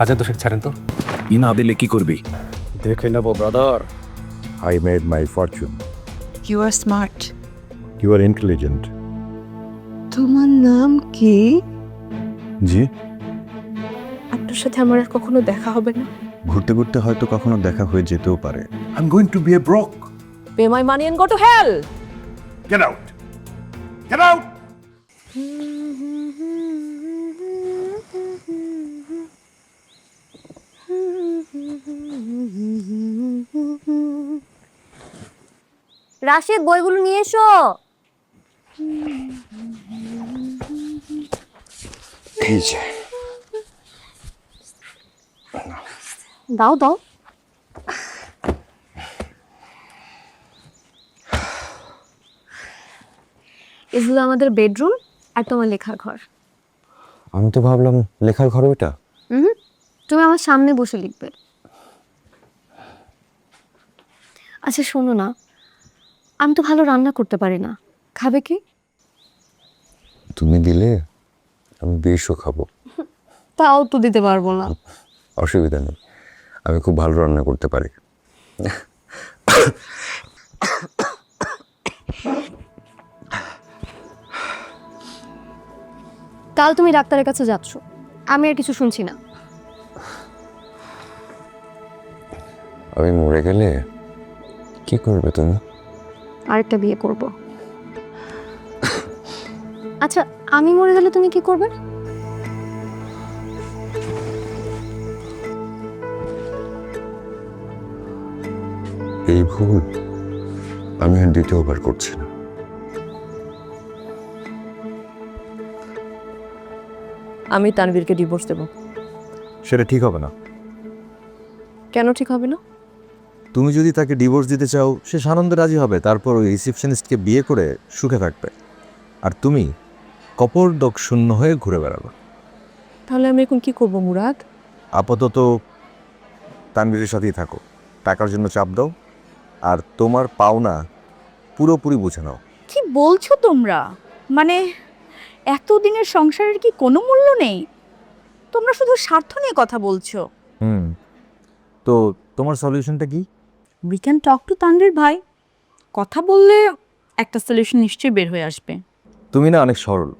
হাজার দশেক ছাড়েন তো। ই না দিলে কি করবি? দেখে নেব brother I made my fortune you are smart you are intelligent. তোমার নাম কি? জি। আপনার সাথে আমার আর কখনো দেখা হবে না। ঘুরতে ঘুরতে হয়তো কখনো দেখা হয়ে যেতেও পারে। I'm going to be a broke pay my money and go to hell Get out. Get out. Rashed বইগুলো নিয়ে এসো। এই যে। দাও দাও। এগুলো আমাদের বেডরুম আর তোমার লেখার ঘর। আমি তো ভাবলাম লেখার ঘর ওটা হুম তুমি আমার সামনে বসে লিখবে। আচ্ছা শোনো না। আমি তো ভালো রান্না করতে পারি না। খাবে কি? তুমি দিলে আমি বেশও খাব। তাও তো দিতে পারব না। অসুবিধা নেই। আমি খুব ভালো রান্না করতে পারি। কাল তুমি ডাক্তারের কাছে যাচ্ছ। আমি আর কিছু শুনছি না। আমি মরে গেলে কি করবে তুমি? আরেকটা বিয়ে করব। আচ্ছা আমি মরে গেলে তুমি কি করবে? এই ভুল আমি আর দ্বিতীয়বার করছি না। আমি তানভীরকে ডিভোর্স দেব। সেটা ঠিক হবে না। কেন ঠিক হবে না? তুমি যদি তাকে ডিভোর্স দিতে চাও সে সানন্দে রাজি হবে। তারপর ওই রিসেপশনিস্টকে বিয়ে করে সুখে থাকবে। আর তুমি কপরদক শূন্য হয়ে ঘুরে বেড়াবে। তাহলে আমি এখন কি করব মুরাদ? আপাতত তানবীরের সাথেই থাকো। টাকার জন্য চাপ দাও। আর তোমার পাওনা পুরোপুরি বুঝে নাও। কি বলছো তোমরা? মানে এতদিনের সংসারের কি কোনো মূল্য নেই? তোমরা শুধু স্বার্থ নিয়ে কথা বলছো। হুম। তো তোমার সলিউশনটা কি? We can talk to Tanvir ভাই কথা বললে একটা সলিউশন নিশ্চয়ই বের হয়ে আসবে তুমি না অনেক সরল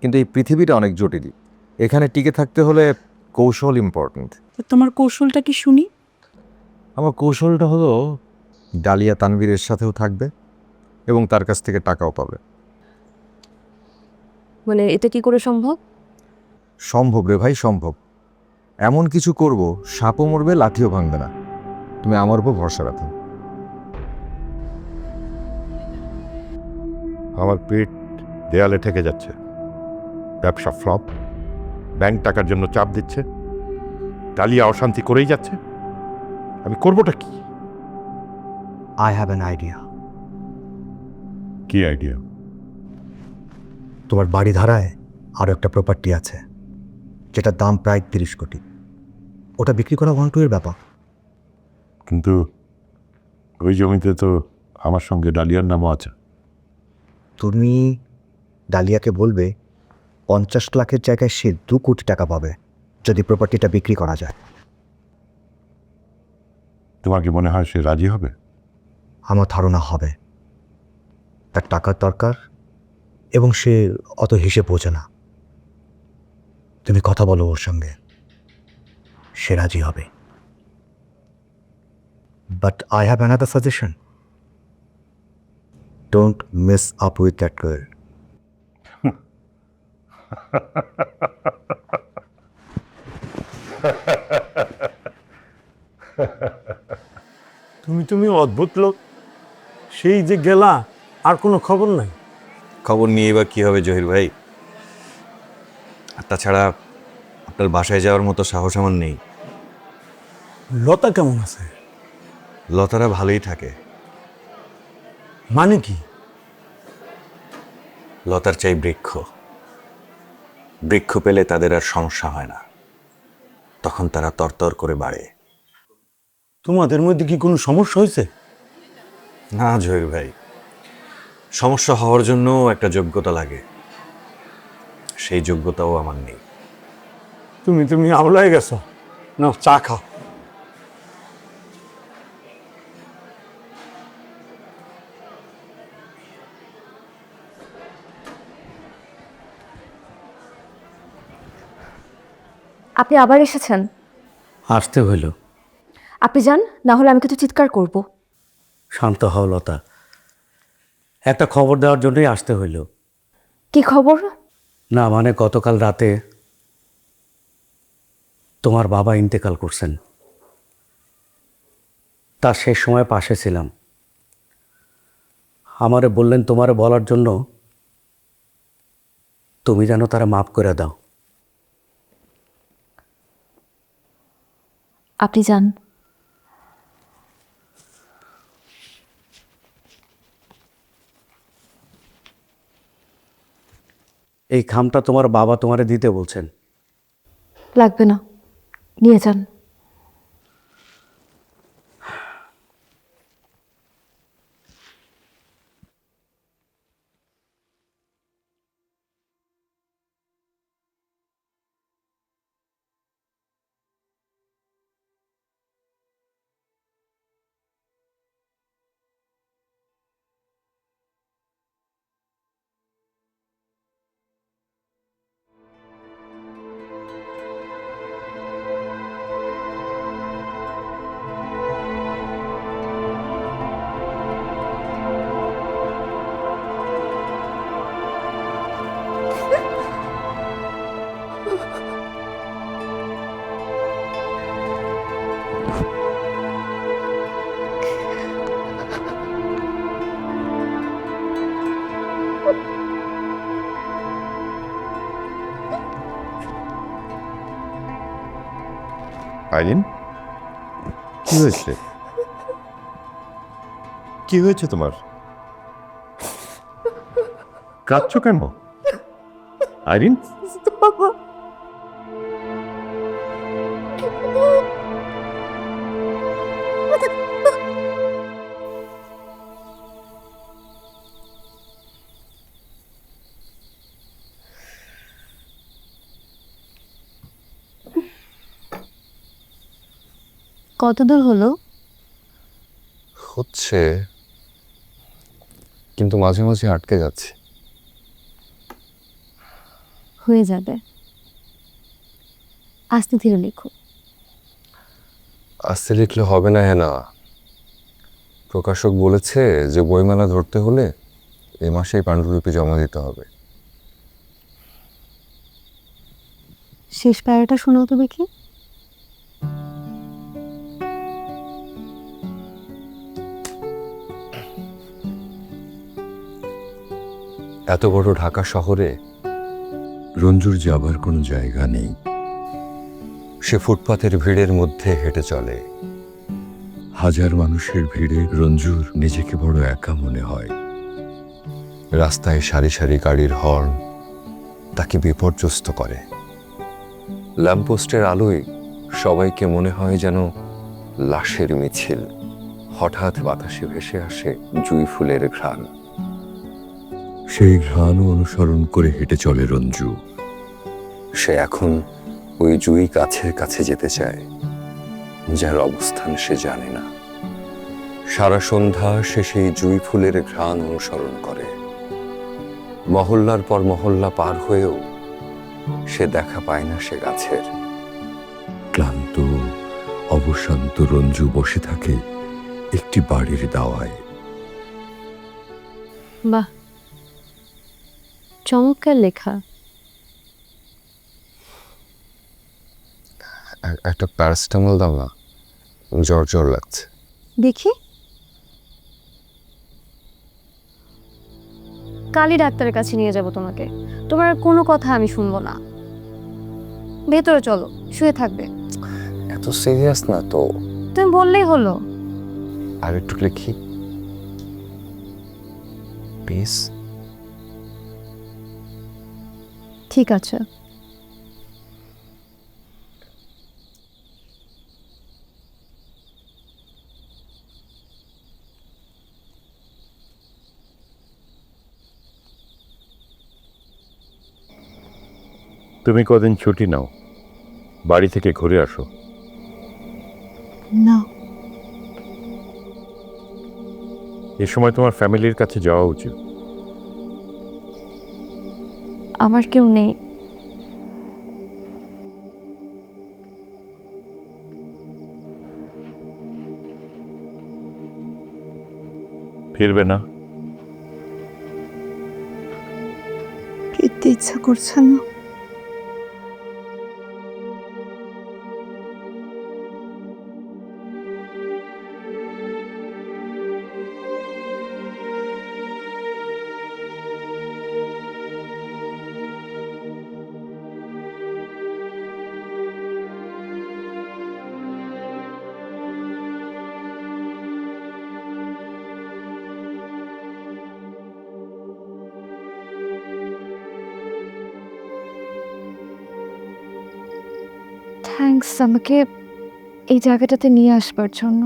কিন্তু এই পৃথিবীটা অনেক জটিল এখানে টিকে থাকতে হলে কৌশল ইম্পর্ট্যান্ট তো তোমার কৌশলটা কি শুনি আমার কৌশলটা হলো ডালিয়া তানভীরের সাথেও থাকবে এবং তার কাছ থেকে টাকাও পাবে মানে এটা কি করে সম্ভব? সম্ভব রে ভাই সম্ভব এমন কিছু করব সাপও মরবে লাঠিও ভাঙবে না তুমি আমার উপর ভরসা রাখো। আমার পেট দেয়ালে ঠেকে যাচ্ছে। ব্যবসা ফ্লপ। ব্যাংক টাকার জন্য চাপ দিচ্ছে। ডালিয়া অশান্তি করেই যাচ্ছে। আমি করবোটা কি? আই হ্যাভ an আইডিয়া কি আইডিয়া তোমার বাড়ি ধারায় আরও একটা প্রপার্টি আছে যেটার দাম প্রায় তিরিশ কোটি। ওটা বিক্রি করা ওয়ান টু এর ব্যাপার। কিন্তু ওই জমিতে তো আমার সঙ্গে ডালিয়ার নামও আছে। তুমি ডালিয়াকে বলবে পঞ্চাশ লাখের জায়গায় সে দু কোটি টাকা পাবে যদি প্রপার্টিটা বিক্রি করা যায়। তোমার কি মনে হয় সে রাজি হবে? আমার ধারণা হবে। তার টাকার দরকার এবং সে অত হিসেব বোঝে না। তুমি কথা বলো ওর সঙ্গে। সে রাজি হবে। But I have another suggestion don't miss up with that girl তুমি তুমি অদ্ভুত লোক। সেই যে গেলা আর কোনো খবর নাই। খবর নিয়ে এবার কী হবে জহির ভাই? আর তাছাড়া আপনার বাসায় যাওয়ার মতো সাহস আমার নেই। লতা কেমন আছে? লতারা ভালোই থাকে। মানে কি? লতার চাই বৃক্ষ। বৃক্ষ পেলে তাদের আর সমস্যা হয় না। তখন তারা তরতর করে বাড়ে। তোমাদের মধ্যে কি কোনো সমস্যা হয়েছে? না জহির ভাই। সমস্যা হওয়ার জন্য একটা যোগ্যতা লাগে। সেই যোগ্যতাও আমার নেই। তুমি তুমি আমলায় গেছো। না চা খাও। আপনি আবার এসেছেন? আসতে হইল। আপনি যান না হলে আমি কিছু চিৎকার করব। শান্ত হও লতা। একটা খবর দেওয়ার জন্যই আসতে হইল। কি খবর? না মানে গতকাল রাতে তোমার বাবা ইন্তেকাল করছেন। তার শেষ সময় পাশে ছিলাম। আমারে বললেন তোমারে বলার জন্য তুমি যেন তারা মাফ করে দাও। আপনি যান। এই খামটা তোমার বাবা তোমারে দিতে বলছেন। লাগবে না। নিয়ে যান। হয়েছে কি হয়েছে তোমার? কাঁদছো কেন? আইরিন? কত দূর হলো? হচ্ছে কিন্তু মাঝে মাঝে আটকে যাচ্ছে। হয়ে যাবে। আস্তে ধীরে লিখো। আস্তে লিখলে হবে না হ্যাঁ না। প্রকাশক বলেছে যে বইমেলা ধরতে হলে এ মাসেই পাণ্ডুলিপি জমা দিতে হবে। শেষ প্যারাটা শোনাও তো দেখি। এত বড় ঢাকা শহরে রঞ্জুর যাবার কোনো জায়গা নেই। সে ফুটপাতের ভিড়ের মধ্যে হেঁটে চলে। হাজার মানুষের ভিড়ে রঞ্জুর নিজেকে বড় একা মনে হয়। রাস্তায় সারি সারি গাড়ির হর্ন তাকে বিপর্যস্ত করে। ল্যাম্পপোস্টের আলোয় সবাইকে মনে হয় যেন লাশের মিছিল। হঠাৎ বাতাসে ভেসে আসে জুই ফুলের ঘ্রাণ। সেই ঘ্রাণ অনুসরণ করে হেঁটে চলে রঞ্জু। সে এখন ওই জুই কাছের কাছে যেতে চায় যার অবস্থান সে জানে না। সারা সন্ধ্যা সে সেই জুই ফুলের ঘ্রাণ অনুসরণ করে। মহল্লার পর মহল্লা পার হয়েও সে দেখা পায় না সে গাছের। ক্লান্ত অবশান্ত রঞ্জু বসে থাকে একটি বাড়ির দাওয়ায়। বাহ! চমৎকার লেখা। একটা প্যারাসিটামল দাও না। জ্বর জ্বর লাগছে। দেখি। কালই ডাক্তারের কাছে নিয়ে যাব তোমাকে। তোমার কোনো কথা আমি শুনব না। ভেতরে চলো শুয়ে থাকবে। এত সিরিয়াস না তো। তুমি বললেই হলো। আর একটু লিখি। প্লিজ ঠিক আছে। তুমি কদিন ছুটি নাও। বাড়ি থেকে ঘুরে আসো। না। এ সময় তোমার ফ্যামিলির কাছে যাওয়া উচিত। আমার কেউ নেই। ফিরবে না। ফিরতে ইচ্ছা করছে না। আমাকে এই জায়গাটাতে নিয়ে আসবার জন্য।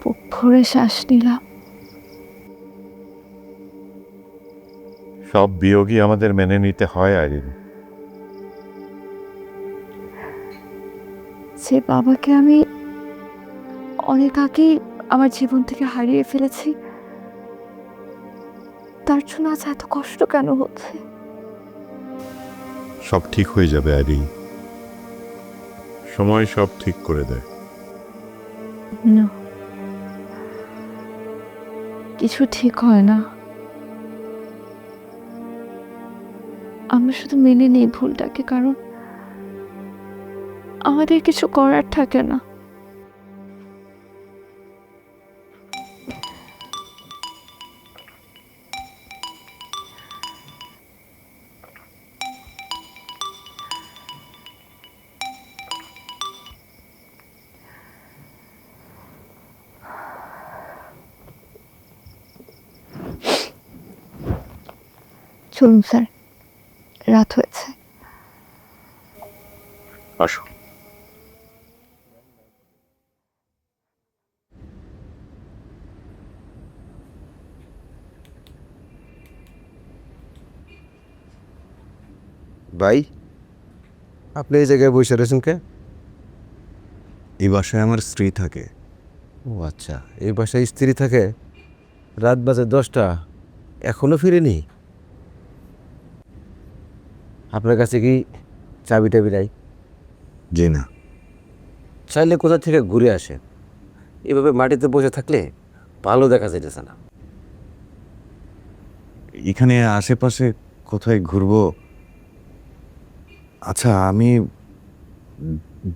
বুক ভরে শ্বাস নিলাম। সব বিয়োগই আমাদের মেনে নিতে হয় আইরিন। যে বাবাকে আমি অনেক আগেই আমার জীবন থেকে হারিয়ে ফেলেছি তার জন্য আজ এত কষ্ট কেন হচ্ছে? সব ঠিক হয়ে যাবে আইরিন। সময় সব ঠিক করে দেয়। কিছু ঠিক হয় না। আমরা শুধু মেনে নেই ভুলটাকে, কারণ আমাদের কিছু করার থাকে না। চলুন স্যার। রাত হয়েছে। আসো। ভাই আপনি এই জায়গায় বসে রয়েছেন কে? এই বাসায় আমার স্ত্রী থাকে। ও আচ্ছা এই বাসায় স্ত্রী থাকে? রাত বাজে দশটা এখনও ফিরেনি? আপনার কাছে কি চাবি টাবি নাই? জি না। চাইলে কোথা থেকে ঘুরে আসে? এভাবে মাটিতে বসে থাকলে ভালো দেখা যাইতেছে না। এখানে আশেপাশে কোথায় ঘুরবো? আচ্ছা আমি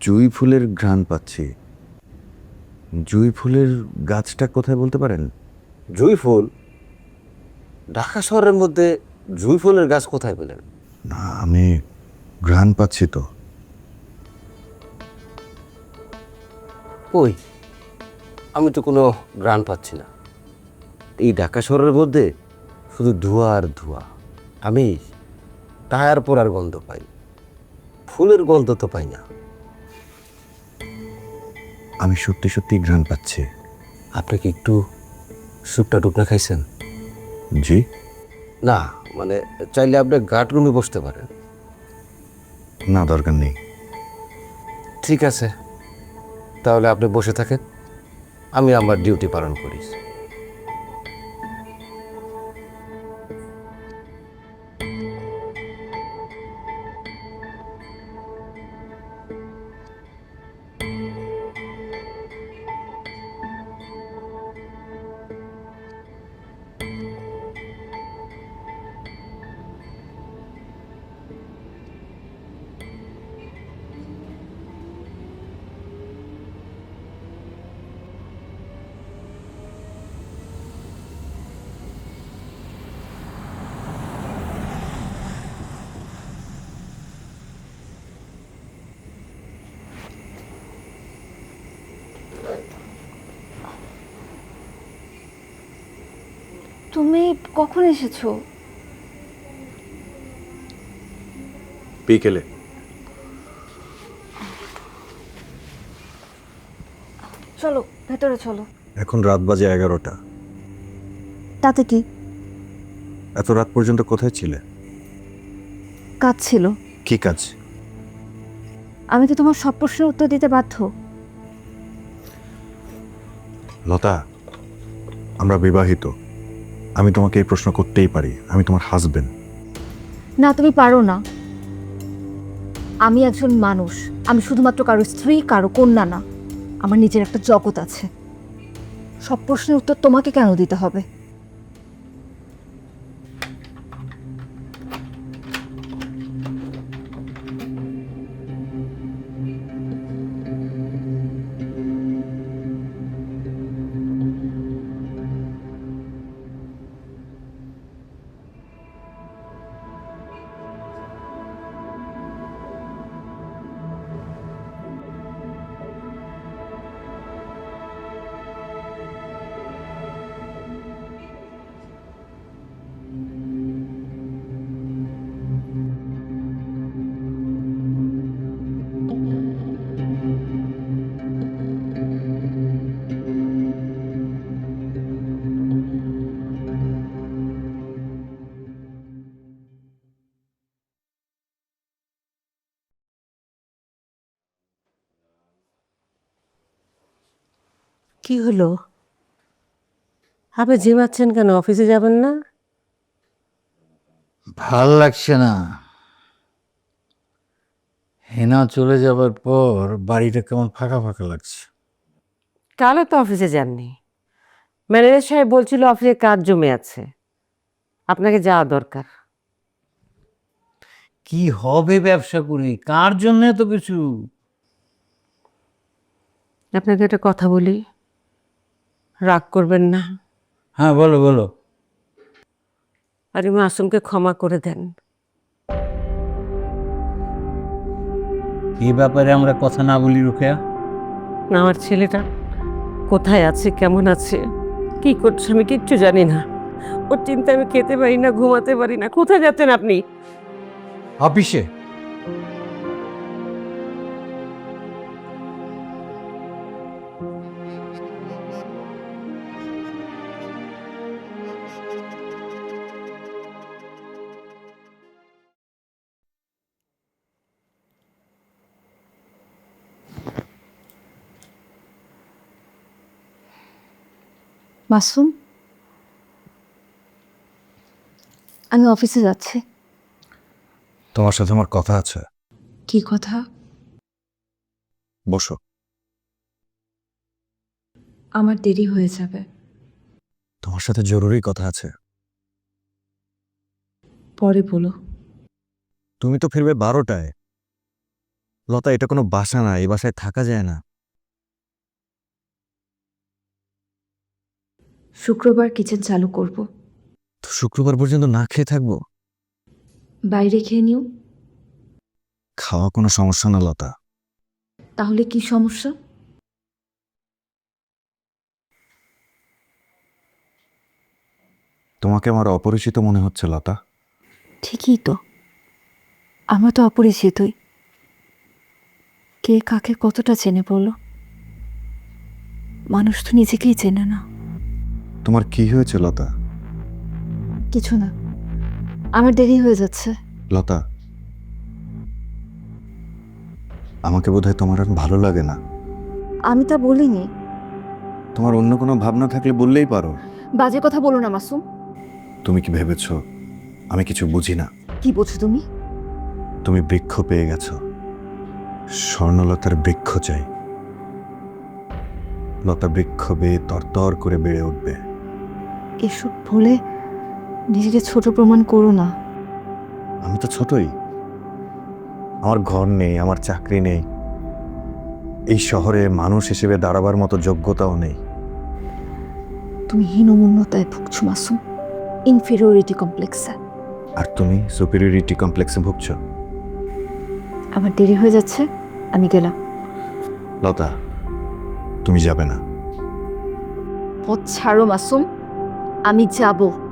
জুই ফুলের ঘ্রাণ পাচ্ছি। জুই ফুলের গাছটা কোথায় বলতে পারেন? জুই ফুল? ঢাকা শহরের মধ্যে জুই ফুলের গাছ কোথায় পেলেন না আমি ঘ্রাণ পাচ্ছি তো। কই? আমি তো কোনো গ্রান পাচ্ছি না। এই ঢাকা শহরের মধ্যে শুধু ধোঁয়া আর ধোঁয়া। আমি টায়ার পোড়ার গন্ধ পাই ফুলের গন্ধ তো পাই না। আমি সত্যি সত্যি ঘ্রাণ পাচ্ছি। আপনি কি একটু স্যুপটা টুকনা খাইছেন? জি। না মানে চাইলে আপনি গার্ড রুমে বসতে পারেন। না দরকার নেই। ঠিক আছে। তাহলে আপনি বসে থাকেন। আমি আমার ডিউটি পালন করি। তুমি কখন এসেছ? বিকেলে। চলো ভেতরে চলো। এখন রাত বাজে এগারোটা। তাতে কি? এত রাত পর্যন্ত কোথায় ছিলে? কাজ ছিল। কি কাজ? আমি তো তোমার সব প্রশ্নের উত্তর দিতে বাধ্য। লতা আমরা বিবাহিত। আমি তোমাকে এই প্রশ্ন করতেই পারি, আমি তোমার হাজবেন্ড না, তুমি পারো না। আমি একজন মানুষ, আমি শুধুমাত্র কারও স্ত্রী, কারও কন্যা না। আমার নিজের একটা জগৎ আছে। সব প্রশ্নের উত্তর তোমাকে কেন দিতে হবে? কি হলো? আপনি জিমাচ্ছেন কেন? অফিসে যাবেন না? ভালো লাগছে না। হেনা চলে যাবার পর বাড়িটা কেমন ফাঁকা ফাঁকা লাগছে। কালও তো অফিসে যাননি। ম্যানেজার সাহেব বলছিল অফিসে কাজ জমে আছে। আপনাকে যাওয়া দরকার। কি হবে ব্যবসা করে? কার জন্য এত কিছু? আপনাকে একটা কথা বলি। রাগ করবেন না। হ্যাঁ বলো বলো। আরে মাসুমকে ক্ষমা করে দেন। এই ব্যাপারে আমরা কথা না বলি রুকেয়া। আমার ছেলেটা কোথায় আছে কেমন আছে কি করছে আমি কিচ্ছু জানি না। ওর চিন্তা আমি খেতে পারি না ঘুমাতে পারি না। কোথায় যাচ্ছেন আপনি? অফিসে। মাসুম? আমি অফিসে যাচ্ছি। তোমার সাথে আমার কথা আছে। কি কথা? বসো। আমার দেরি হয়ে যাবে। তোমার সাথে জরুরি কথা আছে। পরে বলো। তুমি তো ফিরবে বারোটায়। লতা এটা কোনো বাসা না এই বাসায় থাকা যায় না। শুক্রবার কিচেন চালু করব। তো শুক্রবার পর্যন্ত না খেয়ে থাকব? বাইরে খেয়ে নিও। খাওয়া কোনো সমস্যা না লতা। তাহলে কি সমস্যা? তোমাকে আমার অপরিচিত মনে হচ্ছে লতা। ঠিকই তো। আমরা তো অপরিচিতই। কে কাকে কতটা চেনে বলো? মানুষ তো নিজেকেই চেনে না। তোমার কি হয়েছে লতা? কিছু না। আমার দেরি হয়ে যাচ্ছে। লতা আমাকে বোধহয় তোমার আর ভালো লাগে না। আমি তা বলিনি। তোমার অন্য কোনো ভাবনা থাকলে বললেই পারো। বাজে কথা বলো না মাসুম। তুমি কি ভেবেছো? আমি কিছু বুঝি না। কি বোঝো তুমি? তুমি বৃক্ষ পেয়ে গেছো। স্বর্ণলতার বৃক্ষ চাই। লতা বৃক্ষ বেয়ে তরতর করে বেড়ে উঠবে। এসব বলে নিজেকে ছোট প্রমাণ করো না। আমি তো ছোটই। আমার ঘর নেই আমার চাকরি নেই। এই শহরে মানুষ হিসেবে দাঁড়াবার মতো যোগ্যতাও নেই। তুমি হীনমন্যতায় ভুগছো মাসুম। ইনফিরিয়রিটি কমপ্লেক্সে আর তুমি সুপিরিয়রিটি কমপ্লেক্সে ভুগছো? আমার দেরি হয়ে যাচ্ছে আমি গেলাম। লতা তুমি যাবে না। পথ ছাড়ো মাসুম। আমি যাব।